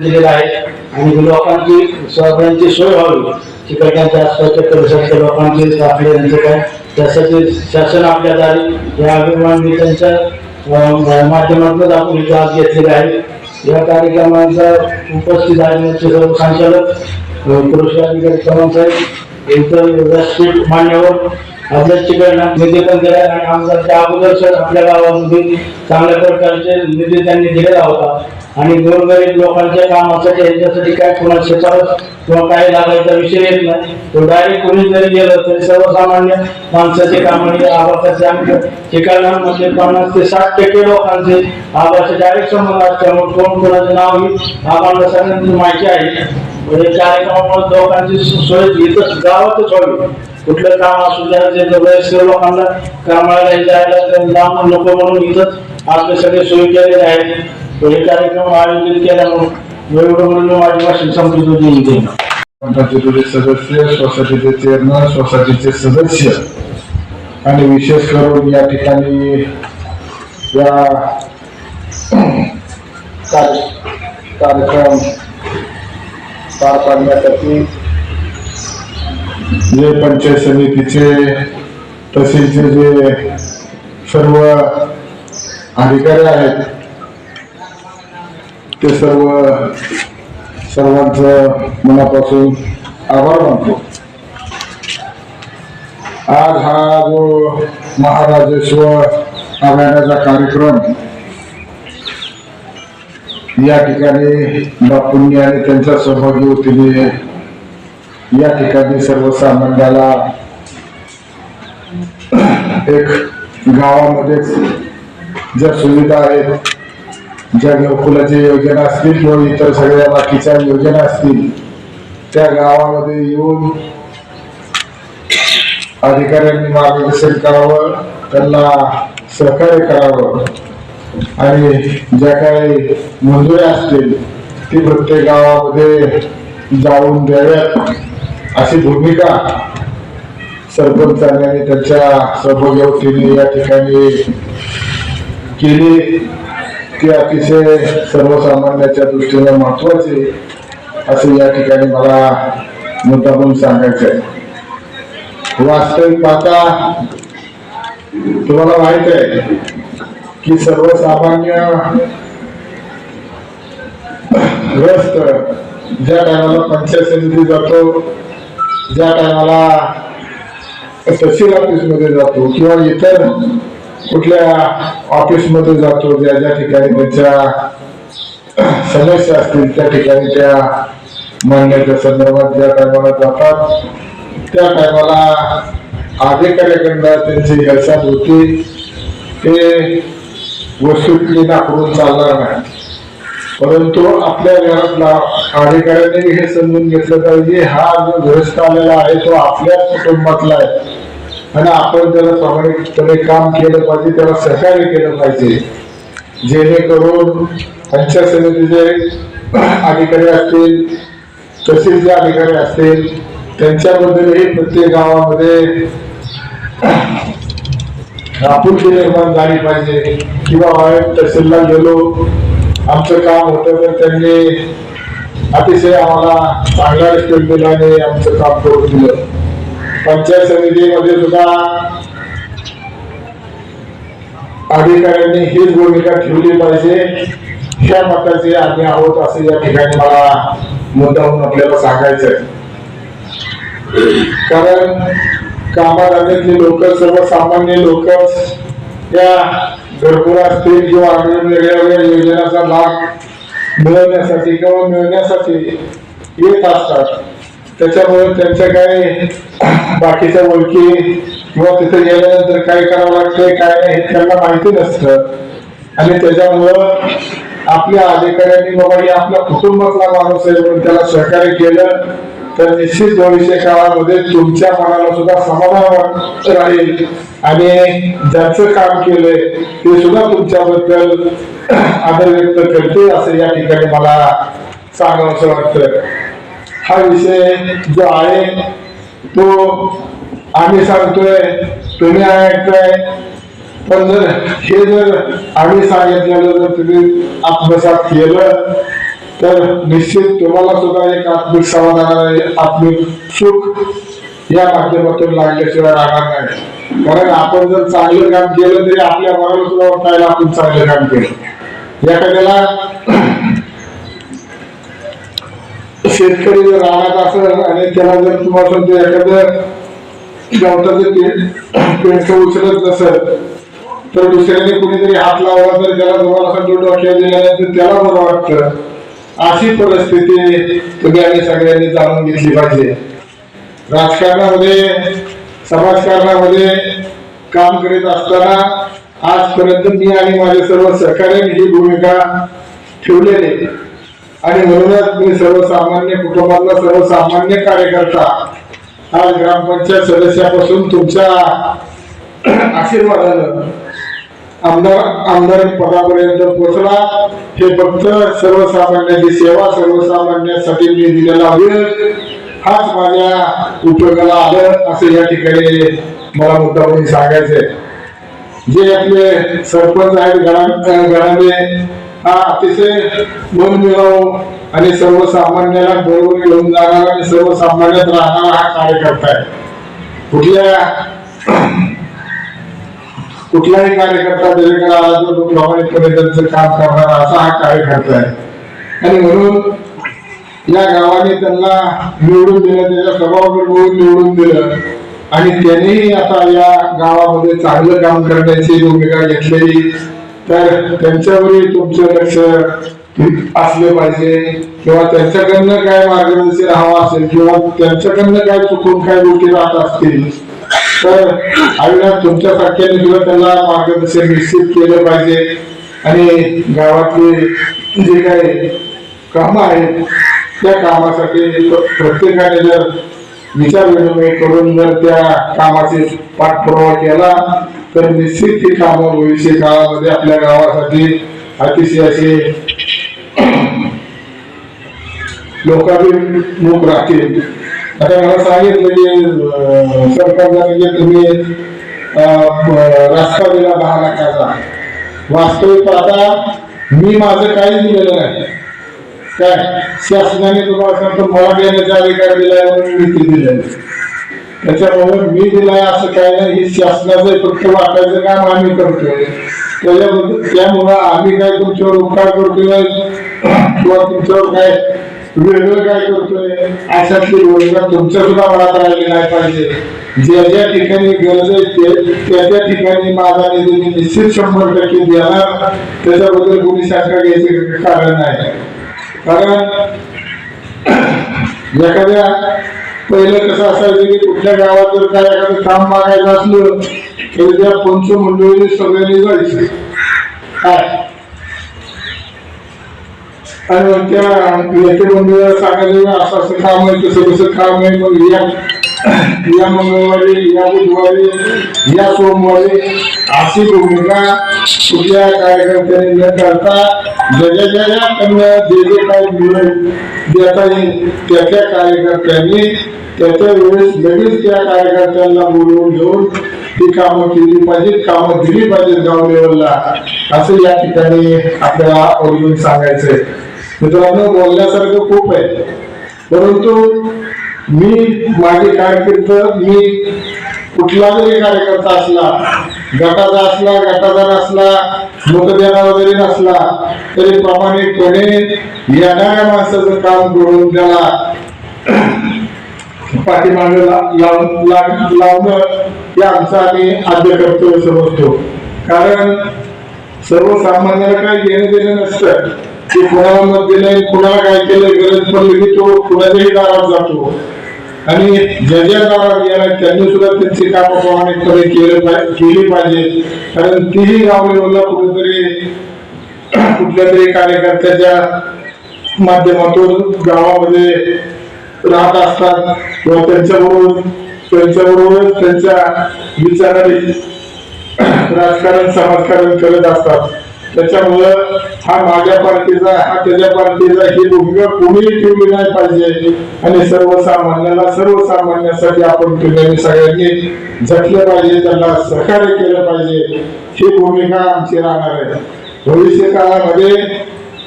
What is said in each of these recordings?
दिलेला आहे. आणि लोकांची सहकार्यांची सोय व्हावी. तिकडच्या स्वच्छ परिसराच्या लोकांची आपले यांचं काय? त्यासाठी शासन आपल्या दारी. या अभिमान त्यांच्या माध्यमातूनच आपण इथं आज घेतलेले आहे. या कार्यक्रमाचा उपस्थित आहे सर्व संचालक अं, अधिकारी साहेब इतर व्यासपीठ मान्यवर आपल्या निधी पण दिला आणि अगोदर सर आपल्या गावामध्ये चांगल्या प्रकारचे निधी त्यांनी दिलेला होता. आणि गोरगरीब लोकांच्या कामासाठी यांच्यासाठी काय कोणा शिफारस किंवा काय लागायचा विषय येत नाही. तो डायरेक्ट कोणी जरी गेलं तरी सर्वसामान्य माणसाचे काम म्हणजे आवासाचे आमच्या म्हणजे पन्नास ते साठ टक्के लोकांचे आवाचे डायरेक्ट संबंध असल्यामुळे कोण कोणाचं नाव ही आम्हाला सगळ्यांची माहिती आहे. म्हणजे कार्यक्रमामुळे लोकांची सोय घेतच गावातच व्हावी कुठलं काम असू द्या जे वयस्कर लोकांना कामाला जायला तर लांब नको म्हणून इथंच आपले सगळे सोयी केलेले आहेत. हे कार्यक्रम आयोजित केल्यामुळे एवढं म्हणून माझी भाषण संपली होती इथे पंचायतीचे सदस्य सोसायटीचे चेअरमन सोसायटीचे सदस्य. आणि विशेष करून या ठिकाणी या कार्य- कार्यक्रम पार पाडण्यासाठी जे पंचायत समितीचे तसेच जे सर्व अधिकारी आहेत ते सर्व सर्वांचं मनापासून आभार मानतो. आज हा जो महाराजेश्वर अभयारण्याचा कार्यक्रम या ठिकाणी बापूंनी आणि त्यांच्या सहभागी वतीने या ठिकाणी सर्वसामान्याला एक गावामध्येच ज्या सुविधा आहेत ज्या घरकुलाच्या योजना असतील किंवा इतर सगळ्या बाकीच्या योजना असतील त्या गावामध्ये येऊन अधिकाऱ्यांनी मार्गदर्शन करावं त्यांना सहकार्य करावं. आणि ज्या काही मंजुऱ्या असतील ती प्रत्येक गावामध्ये जाऊन द्याव्यात. अशी भूमिका सरपंचांनी आणि त्यांच्या सहभागी या ठिकाणी केली. ती अतिशय सर्वसामान्याच्या दृष्टीने महत्वाची असे या ठिकाणी मला मुद्दामून सांगायचं आहे वास्तविक पाहता तुम्हाला माहीत आहे की सर्वसामान्य ग्रस्त ज्या टायमाला पंचायत समिती जातो ज्या टायमाला तहसील ऑफिसमध्ये जातो किंवा इतर कुठल्या ऑफिसमध्ये जातो ज्या ज्या ठिकाणी त्यांच्या समस्या असतील त्या ठिकाणी त्या मांडण्याच्या संदर्भात ज्या टायमाला जातात त्या टायमाला अधिकाऱ्याकडनं त्यांची हेळसांड होती. ते वस्तुतली नाकडून चालणार नाही. परंतु आपल्या घरातला अधिकाऱ्यांनी हे समजून घेतलं पाहिजे. हा जो ग्रस्त आलेला आहे तो आपल्याच कुटुंबातला आहे. आणि आपण त्याला प्रामाणिकपणे काम केलं पाहिजे त्याला सहकार्य केलं पाहिजे. जेणेकरून पंचायत समितीचे अधिकारी असतील तसेच जे अधिकारी असतील त्यांच्याबद्दलही प्रत्येक गावामध्ये आपुलकी निर्माण झाली पाहिजे. किंवा तहसीलला गेलो आमचं काम होतं तर त्यांनी अतिशय आम्हाला चांगला रिस्पेक्ट दिला आणि आमचं काम करून दिलं. पंचायत समितीमध्ये सुद्धा अधिकाऱ्यांनी हीच भूमिका ठेवली पाहिजे. ह्या मताचे आम्ही आहोत असं या ठिकाणी मला मुद्दाहून आपल्याला सांगायचं आहे कारण कामाधान्यातले लोक सर्वसामान्य लोक या घरकुल असतील किंवा वेगळ्या वेगळ्या योजनांचा लाभ मिळवण्यासाठी किंवा मिळवण्यासाठी येत असतात. त्याच्यामुळे त्यांच्या काही बाकीच्या ओळखी किंवा तिथे गेल्यानंतर काय करावं लागतंय काय नाही हे त्यांना माहिती नसतं. आणि त्याच्यामुळं आपल्या अधिकाऱ्यांनी बाबा हे आपल्या कुटुंबातला माणूस आहे म्हणून त्याला सहकार्य केलं तर निश्चित भविष्य काळामध्ये तुमच्या मनाला सुद्धा समाधान राहील. आणि ज्याचं काम केलंय ते सुद्धा तुमच्याबद्दल आदर व्यक्त करते असं या ठिकाणी मला सांगावंसं वाटतं. हा विषय जो आहे तो आम्ही सांगतोय तुम्ही ऐकताय. पण जर हे जर आम्ही सांगितलेलं जर तुम्ही आत्मसात केलं तर निश्चित तुम्हाला सुद्धा एक आत्मिक समाधान आत्मिक सुख या माध्यमातून लागल्याशिवाय राहणार नाही. कारण आपण जर चांगलं काम केलं तरी आपल्या मनाला सुद्धा वाटायला आपण चांगलं काम केलं. एखाद्याला शेतकरी जर राहणार असेल आणि त्याला जर तुम्हाला सांगतो एखादं गवताचं उचलत नसेल तर दुसऱ्याने कुणीतरी हात लावला तर त्याला तुम्हाला सांगतो डोक्यात दिल्यानंतर त्याला बरं वाटतं. अशी परिस्थिती तुम्ही सगळ्यांनी जाणून घेतली पाहिजे. राजकारणामध्ये समाजकारणामध्ये काम करीत असताना आजपर्यंत मी आणि माझे सर्व सहकार्याने ही भूमिका ठेवलेली आणि म्हणूनच मी सर्वसामान्य कुटुंबातला सर्वसामान्य कार्यकर्ता आज ग्रामपंचायत सदस्यापासून तुमच्या आशीर्वादानं आमदार आमदार पदापर्यंत पोहोचला. हे फक्त सर्वसामान्यांची सेवा सर्वसामान्यांसाठी मी दिलेला वेळ हाच माझ्या उपयोगाला आलं असं या ठिकाणी मला मुद्दामून सांगायचंय. जे आपले सरपंच आहेत गणा गणाने हा अतिशय मनमिळावू आणि सर्वसामान्याला बरोबर घेऊन जाणारा आणि सर्वसामान्यात राहणारा हा कार्यकर्ता आहे. कुठल्या कुठलाही कार्यकर्ता त्याच्याकडे आला तर तो प्रामाणिकपणे त्यांचं काम करणारा असा हा कार्यकर्ता आहे. आणि म्हणून या गावाने त्यांना निवडून दिलं त्याच्या स्वभावाकडे बघून निवडून दिलं. आणि त्यांनी आता या गावामध्ये चांगलं काम करण्याची भूमिका घेतलेली. तर त्यांच्यावरही तुमचं लक्ष असलं पाहिजे. किंवा त्यांच्याकडनं काय मार्गदर्शन हवं असेल किंवा त्यांच्याकडनं काय चुकून काय गोष्टी राहत असतील तर आईला तुमच्या सारख्याने सुद्धा त्यांना मार्गदर्शन निश्चित केलं पाहिजे. आणि गावातले जे काही कामं आहेत त्या कामासाठी प्रत्येकाने जर विचार विनिमय करून जर त्या कामाचे पाठपुरावा केला तर निश्चित ती कामं भविष्य काळामध्ये आपल्या गावासाठी अतिशय असे लोकाभिमुख राहतील. आता मला सांगितलं की अं, सरकारने म्हणजे तुम्ही राष्ट्रवादीला दिला दहा लाखाचा. वास्तविक आता मी माझं काही दिलेलं नाही. काय? शासनाने तुम्हाला सांगतो मला देण्याचा अधिकार दिलाय म्हणून मी ते दिलेलं त्याच्यामुळे मी दिलाय असं काय नाही हे शासनाचं फक्त वाटायचं काम आम्ही करतोय. त्याच्याबद्दल त्यामुळं आम्ही काय तुमच्यावर उपकार करतोय किंवा तुमच्यावर काय वेगळं काय करतोय? अशातली योजना तुमच्या सुद्धा मनात राहिली नाही पाहिजे. ज्या ज्या ठिकाणी गरज आहे ते त्या त्या ठिकाणी माझा निधी मी निश्चित शंभर टक्के देणार. त्याच्याबद्दल कोणी शंका घ्यायचे कारण नाही. कारण एखाद्या पहिलं कसं असायचं की कुठल्या गावात जर काय एखादं काम मागायचं असलं तर त्या पंचमंडळी सगळ्यांनी जायचे. काय? आणि त्या नेते मंडळाला सांगायचं असं असं काम आहे तसं कसं काम आहे मग या या मंगळवारी या बुधवारी या सोमवारी अशी भूमिका कुठल्या कार्यकर्त्यांनी न करता ज्याच्या त्यांना जे जे काही मिळेल देता येईल त्या त्या कार्यकर्त्यांनी त्याच्या वेळेस लगेच त्या कार्यकर्त्यांना बोलवून घेऊन ती कामं केली पाहिजेत कामं दिली पाहिजेत गाव लेवलला असं या ठिकाणी आपल्याला ओरडून सांगायचंय. मित्रांनो बोलण्यासारखं खूप आहे. परंतु मी माझी कारकीर्द मी कुठला जरी कार्यकर्ता असला गटाचा असला गटाचा नसला मतदाना देणारा जरी नसला तरी प्रामाणिकपणे येणाऱ्या माणसाचं काम करून त्याला पाठीमागे लावणं हे आमचं आम्ही आद्य कर्तव्य समजतो. कारण सर्वसामान्याला काही देणं देणं नसतं. की कोणाला मत दिलंय काय केलंय गरज पडली की तो कुणाच्याही दारात जातो. आणि ज्या ज्या दारात गेला त्यांनी सुद्धा त्यांची कामं प्रामाणिकपणे केलं केली पाहिजे कारण तीही गाव लेवलला कुठेतरी कुठल्या तरी कार्यकर्त्याच्या माध्यमातून गावामध्ये राहत असतात किंवा त्यांच्याबरोबर त्यांच्याबरोबरच त्यांच्या विचाराने राजकारण समाजकारण करत असतात. त्याच्यामुळं हा माझ्या पार्टीचा हा त्याच्या पार्टीचा ही भूमिका कोणीही ठेवली नाही पाहिजे. आणि सर्वसामान्याला सर्वसामान्यासाठी आपण तुम्ही सगळ्यांनी झटलं पाहिजे त्यांना सहकार्य केलं पाहिजे. ही भूमिका आमची राहणार आहे. भविष्य काळामध्ये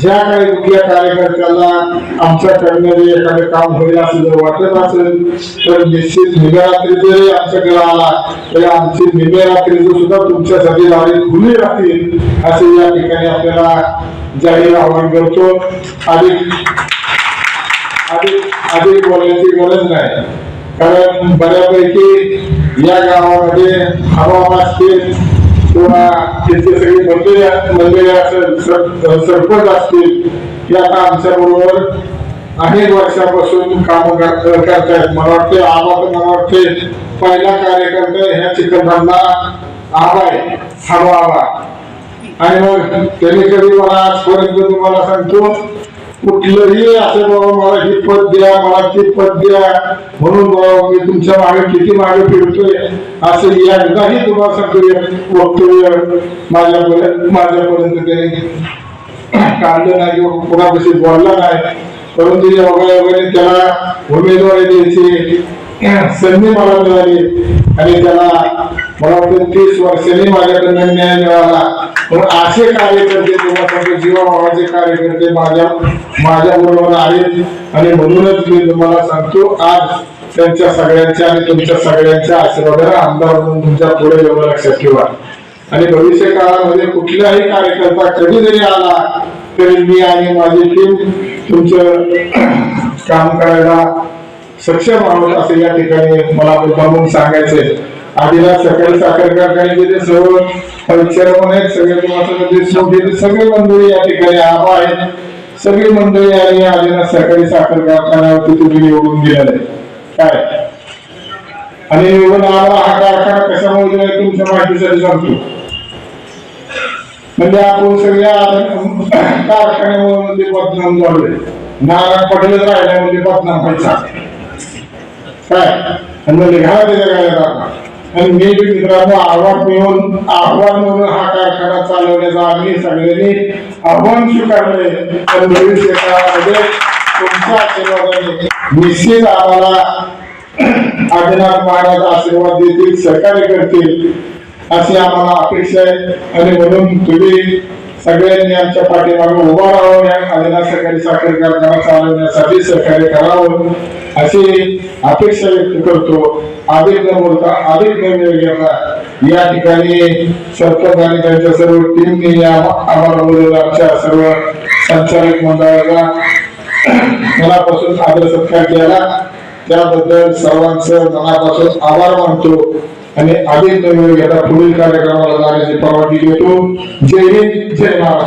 ज्या काही कुठल्या कार्यकर्त्याला आमच्याकडनं जे एखादं काम होईल असं जर वाटत असेल तर निश्चित निम्यारात्री जरी आमच्याकडे आला तरी आमची निम्यारात्रीचं सुद्धा तुमच्यासाठी लावणी खुली राहतील असे या ठिकाणी आपल्याला जाहीर आवाहन करतो. अधिक अधिक अधिक बोलण्याची गरज नाही. कारण बऱ्यापैकी या गावामध्ये हवामान असतील किंवा त्याचे सगळे मंदिरे मंदिरे सरपंच असतील हे आता आमच्या बरोबर अनेक वर्षापासून काम करतायत. मला वाटते आबा तर मला वाटते पहिला कार्यकर्ता ह्या चित्रपटांना आबा आहे. हवा आबा. आणि मग त्यांनी कधी मला आजपर्यंत तुम्हाला सांगतो कुठलंही असं बाबा मला हे पद द्या मला ते पद द्या. म्हणून बाबा मी तुमच्या मागे किती मागे फिरतोय असं यांनाही तुम्हाला सगळे वक्तव्य माझ्यापर्यंत माझ्यापर्यंत त्याने काढलं नाही किंवा कोणापाशी बोलला नाही. परंतु वगैरे वगैरे त्याला उमेदवारी द्यायची संधी मला मिळाली. आणि त्याला मला वाटतं तीस वर्षांनी माझ्याकडनं न्याय मिळाला. पण असे कार्यकर्ते किंवा त्यांचे जीवाभावाचे कार्यकर्ते माझ्या माझ्या बरोबर आहेत. आणि म्हणूनच मी तुम्हाला सांगतो आज त्यांच्या सगळ्यांच्या आणि तुमच्या सगळ्यांच्या आशीर्वादाने आमदार म्हणून तुमच्यापुढे एवढं लक्षात ठेवा. आणि भविष्य काळामध्ये कुठलाही कार्यकर्ता कधी जरी आला तरी मी आणि माझी टीम तुमचं काम करायला सक्षम आहोत असे या ठिकाणी मला मुद्दा म्हणून सांगायचंय. आधीला सकाळी साखर कारखान्याचे ते सर्व परिचयपण आहेत सगळे तुम्हाला देशमुख सगळे मंडळी या ठिकाणी आबा आहेत. सगळी मंडळी आणि आधीला सकाळी साखर कारखान्यावरती तुम्ही निवडून दिलेलं आहे काय? आणि निवडून आला हा कारखाना कशामुळे दिला तुमच्या माहितीसाठी सांगतो. म्हणजे आपण सगळ्या कारखान्यामध्ये म्हणजे बदनाम झालोय. नारायण पटेल राहिल्यामध्ये म्हणजे बदनाम व्हायचा. काय? म्हणजे घाला त्याच्या गाड्या आणि मी बी मित्रांनो आव्हान मिळून आव्हान म्हणून हा कारखाना चालवण्याचा आम्ही सगळ्यांनी आव्हान स्वीकारले आणि भविष्य काळामध्ये तुमच्या आशीर्वादाने निश्चित आम्हाला आदिनाथ महाराज आशीर्वाद देतील सहकार्य करतील अशी आम्हाला अपेक्षा आहे. आणि म्हणून तुम्ही सगळ्यांनी आमच्या पाठीमागे उभा राहावं या आदिनाथ सहकारी साखर कारखाना चालवण्यासाठी सहकार्य करावं अशी अपेक्षा व्यक्त करतो. अधिक न बोलता अधिक निर्णय वेळ या ठिकाणी सरपंच आणि त्यांच्या सर्व टीमने या आम्हाला बोलवलं आमच्या सर्व संचालक मंडळाला मनापासून आदर सत्कार केला. त्याबद्दल सर्वांचं मनापासून आभार मानतो. आणि अधिक न वेळ घेता पुढील कार्यक्रमाला जाण्याची परवानगी घेतो जय हिंद जय महाराष्ट्र